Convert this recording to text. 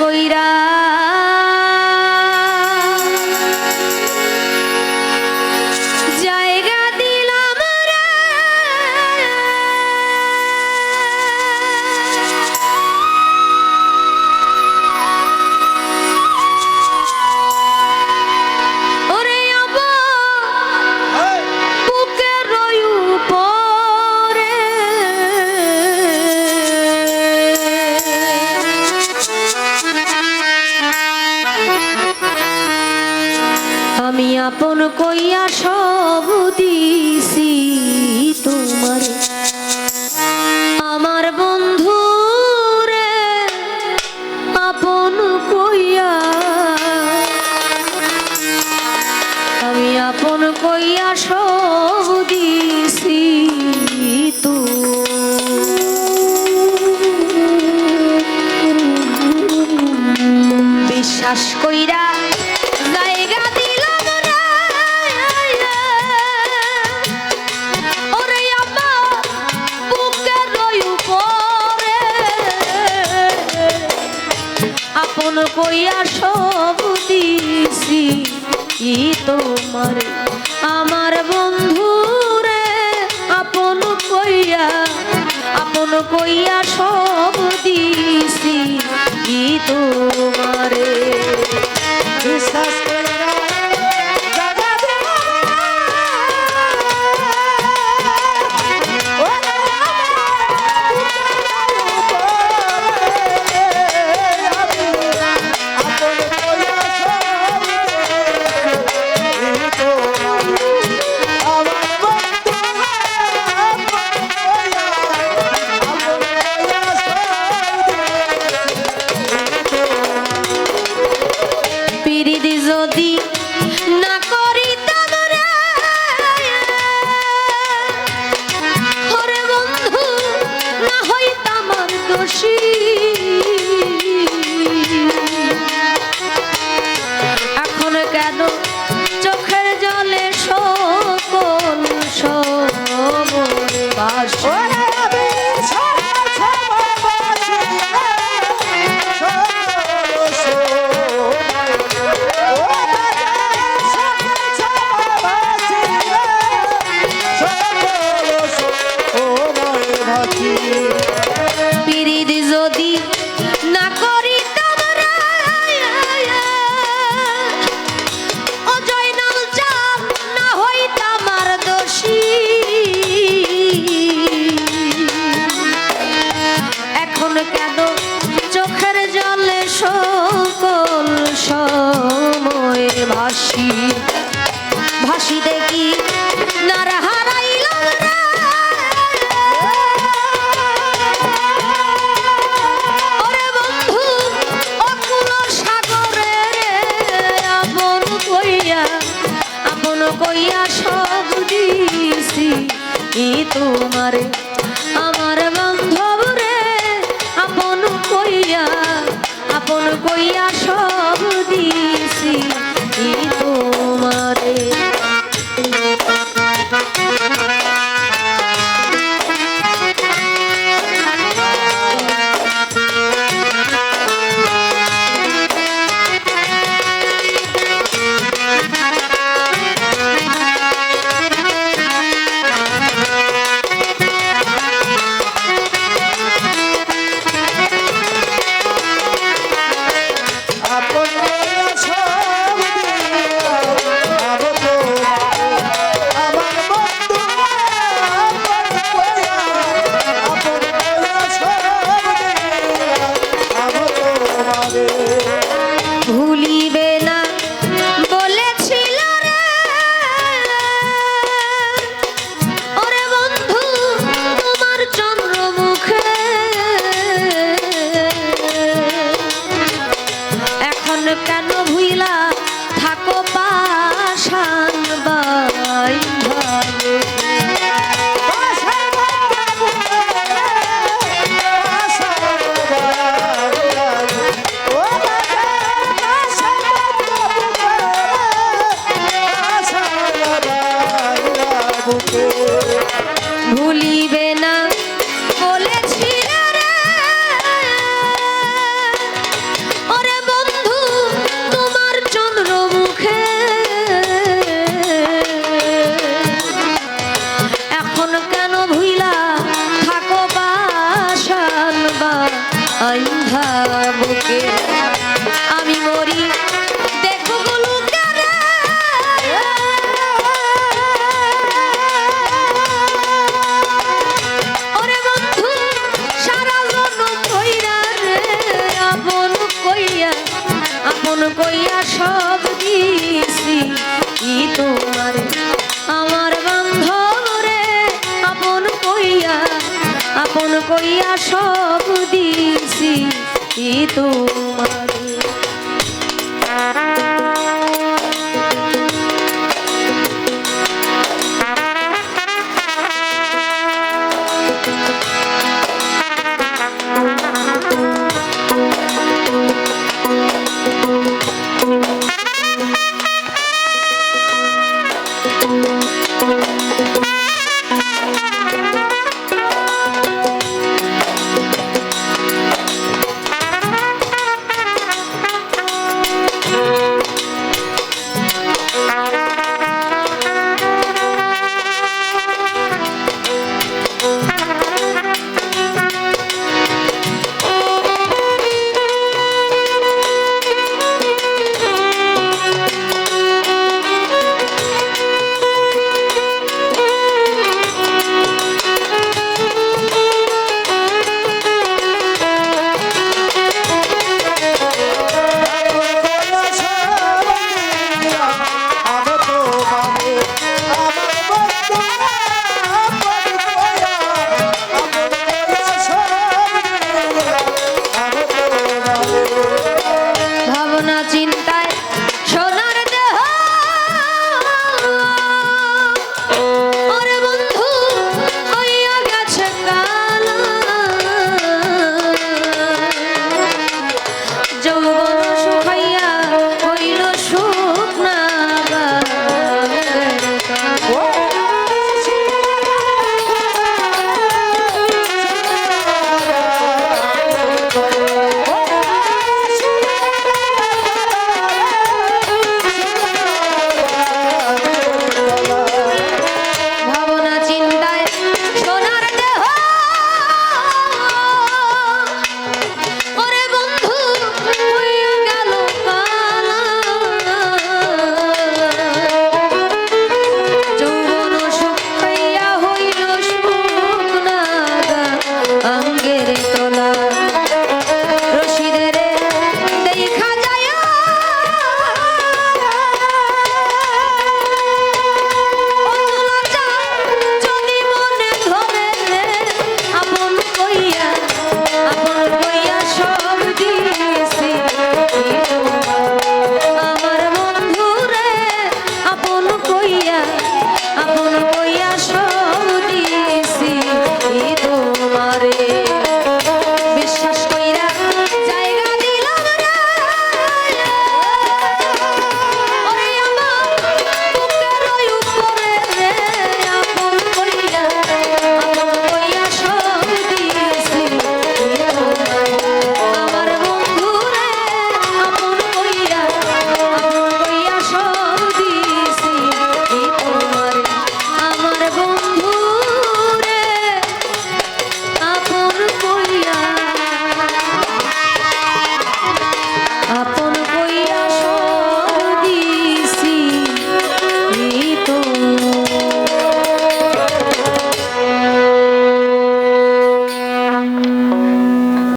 কইরা Sasha. আপন কইয়া সব দিছি? তোমার, আমার বন্ধু রে আপন কইয়া আপন কইয়া সব দিছি। তোমারে। না আপন কইয়া সব দিছি তোমারে আমার আপন কইয়া সব দিছি তোমার